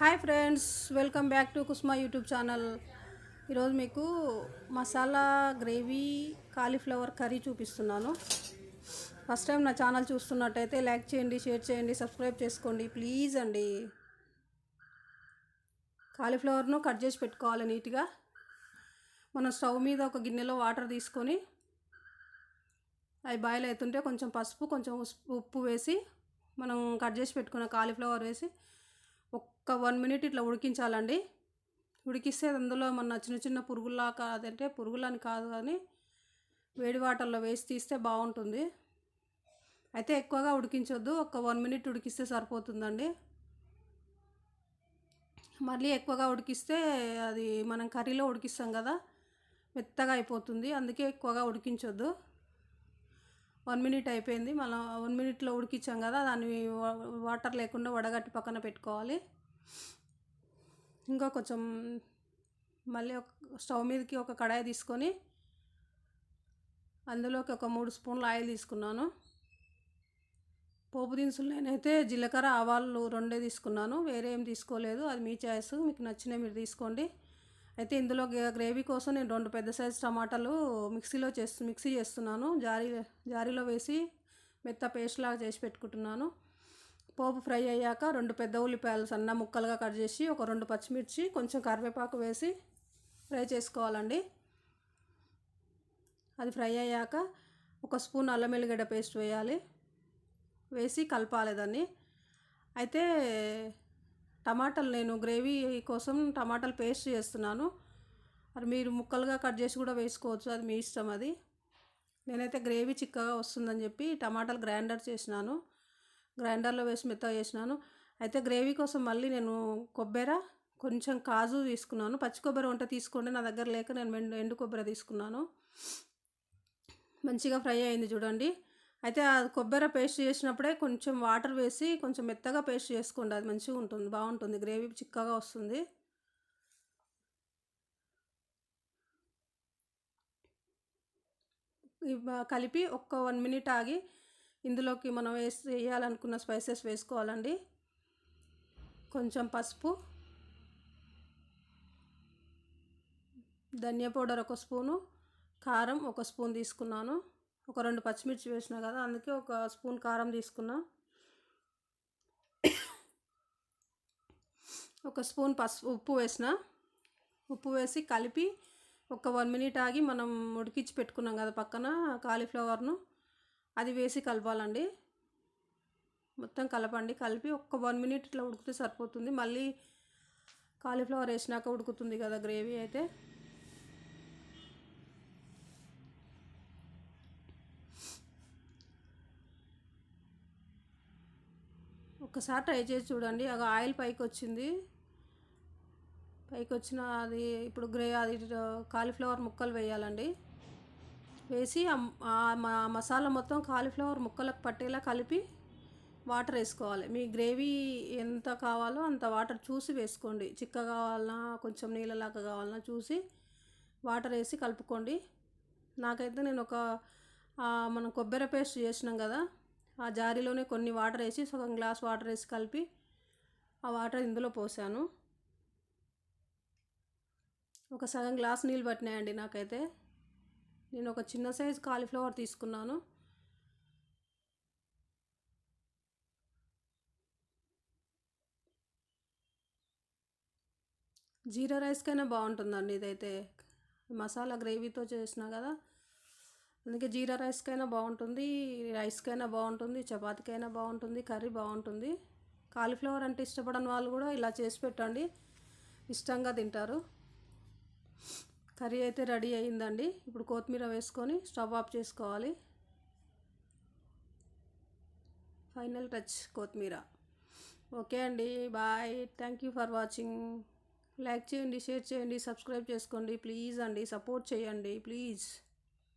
Hi friends welcome back to Kusma YouTube channel. ఈరోజు మీకు masala gravy cauliflower curry చూపిస్తున్నాను. First time నా channel చూస్తున్నట్టయితే లైక్ చేయండి షేర్ చేయండి సబ్స్క్రైబ్ చేసుకోండి ప్లీజ్ అండి. కాలీఫ్లవర్ను కట్ చేసి పెట్టుకోవాలి నీట్గా. మనం స్టవ్ మీద ఒక గిన్నెలో వాటర్ తీసుకొని అవి బాయిల్ అవుతుంటే కొంచెం పసుపు కొంచెం ఉప్పు వేసి మనం కట్ చేసి పెట్టుకున్న కాలీఫ్లవర్ వేసి ఒక్క వన్ మినిట్ ఇట్లా ఉడికించాలండి. ఉడికిస్తే అందులో మన చిన్న చిన్న పురుగులా కాదంటే పురుగులని కాదు కానీ వేడి వాటర్లో వేసి తీస్తే బాగుంటుంది. అయితే ఎక్కువగా ఉడికించొద్దు. ఒక వన్ మినిట్ ఉడికిస్తే సరిపోతుందండి. మళ్ళీ ఎక్కువగా ఉడికిస్తే అది మనం కర్రీలో ఉడికిస్తాం కదా మెత్తగా అయిపోతుంది. అందుకే ఎక్కువగా ఉడికించొద్దు. వన్ మినిట్ అయిపోయింది. మళ్ళీ వన్ మినిట్లో ఉడికించాం కదా దాన్ని వాటర్ లేకుండా వడగట్టి పక్కన పెట్టుకోవాలి. ఇంకా కొంచెం మళ్ళీ ఒక స్టవ్ మీదకి ఒక కడాయి తీసుకొని అందులోకి ఒక మూడు స్పూన్ల ఆయిల్ తీసుకున్నాను. పోపు దినుసులు నేనైతే జీలకర్ర ఆవాలు రెండే తీసుకున్నాను. వేరే ఏం తీసుకోలేదు. అది మీ చాయిస్. మీకు నచ్చినవి మీరు తీసుకోండి. అయితే ఇందులో గ్రేవీ కోసం నేను రెండు పెద్ద సైజు టమాటాలు మిక్సీలో చేస్తు మిక్సీ చేస్తున్నాను. జారీ జారీలో వేసి మెత్త పేస్ట్ లాగా చేసి పెట్టుకుంటున్నాను. పోపు ఫ్రై అయ్యాక రెండు పెద్ద ఉల్లిపాయలు సన్న ముక్కలుగా కట్ చేసి ఒక రెండు పచ్చిమిర్చి కొంచెం కరివేపాకు వేసి ఫ్రై చేసుకోవాలండి. అది ఫ్రై అయ్యాక ఒక స్పూన్ అల్లం వెల్లిగడ్డ పేస్ట్ వేయాలి. వేసి కలపాలి దాన్ని. అయితే టమాటాలు నేను గ్రేవీ కోసం టమాటాలు పేస్ట్ చేస్తున్నాను. అది మీరు ముక్కలుగా కట్ చేసి కూడా వేసుకోవచ్చు. అది మీ ఇష్టం అది. నేనైతే గ్రేవీ చిక్కగా వస్తుందని చెప్పి టమాటాలు గ్రైండర్ చేసినాను. గ్రైండర్లో వేసి మెత్తగా చేసినాను. అయితే గ్రేవీ కోసం మళ్ళీ నేను కొబ్బరి కొంచెం కాజు తీసుకున్నాను. పచ్చి కొబ్బరి వంట తీసుకోండి నా దగ్గర లేక నేను ఎండు కొబ్బరి తీసుకున్నాను. మంచిగా ఫ్రై అయింది చూడండి. అయితే ఆ కొబ్బరి పేస్ట్ చేసినప్పుడే కొంచెం వాటర్ వేసి కొంచెం మెత్తగా పేస్ట్ చేసుకోండి. అది మంచిగా ఉంటుంది బాగుంటుంది. గ్రేవీ చిక్కగా వస్తుంది. కలిపి ఒక్క వన్ మినిట్ ఆగి ఇందులోకి మనం వేసి వేయాలనుకున్న స్పైసెస్ వేసుకోవాలండి. కొంచెం పసుపు ధనియా పౌడర్ ఒక స్పూను కారం ఒక స్పూన్ తీసుకున్నాను. ఒక రెండు పచ్చిమిర్చి వేసిన కదా అందుకే ఒక స్పూన్ కారం తీసుకున్నా. ఒక స్పూన్ పసుపు ఉప్పు వేసిన. ఉప్పు వేసి కలిపి ఒక వన్ మినిట్ ఆగి మనం ఉడికించి పెట్టుకున్నాం కదా పక్కన కాలీఫ్లవర్ను. అది వేసి కలపాలండి. మొత్తం కలపండి. కలిపి ఒక్క వన్ మినిట్ ఇట్లా ఉడికితే సరిపోతుంది. మళ్ళీ కాలీఫ్లవర్ వేసినాక ఉడుకుతుంది కదా గ్రేవీ అయితే. ఒకసారి ట్రై చేసి చూడండి. అది ఆయిల్ పైకి వచ్చింది పైకి వచ్చిన అది ఇప్పుడు గ్రే అది కాలీఫ్లవర్ ముక్కలు వేయాలండి. వేసి ఆ- మసాలా మొత్తం కాలీఫ్లవర్ ముక్కలకు పట్టేలా కలిపి వాటర్ వేసుకోవాలి. మీ గ్రేవీ ఎంత కావాలో అంత వాటర్ చూసి వేసుకోండి. చిక్క కావాలన్నా కొంచెం నీళ్ళలాగా కావాలన్నా చూసి వాటర్ వేసి కలుపుకోండి. నాకైతే నేను ఒక మనం కొబ్బరి పేస్ట్ చేసినాం కదా ఆ జారీలోనే కొన్ని వాటర్ వేసి సగం గ్లాస్ వాటర్ వేసి కలిపి ఆ వాటర్ ఇందులో పోసాను. ఒక సగం గ్లాస్ నీళ్ళు పట్టినాయండి నాకైతే. నేను ఒక చిన్న సైజు కాలీఫ్లవర్ తీసుకున్నాను. జీరా రైస్కైనా బాగుంటుందండి ఇదైతే. మసాలా గ్రేవీతో చేసిన కదా. అందుకే జీరా రైస్కైనా బాగుంటుంది రైస్కైనా బాగుంటుంది చపాతీకైనా బాగుంటుంది కర్రీ బాగుంటుంది. కాలీఫ్లవర్ అంటే ఇష్టపడని వాళ్ళు కూడా ఇలా చేసి పెట్టండి. ఇష్టంగా తింటారు. కర్రీ అయితే రెడీ అయిందండి. ఇప్పుడు కొత్తిమీర వేసుకొని స్టవ్ ఆఫ్ చేసుకోవాలి. ఫైనల్ టచ్ కొత్తిమీర. ఓకే అండి bye. Thank you for watching. Like చేయండి షేర్ చేయండి సబ్స్క్రైబ్ చేసుకోండి. ప్లీజ్ అండి సపోర్ట్ చేయండి ప్లీజ్.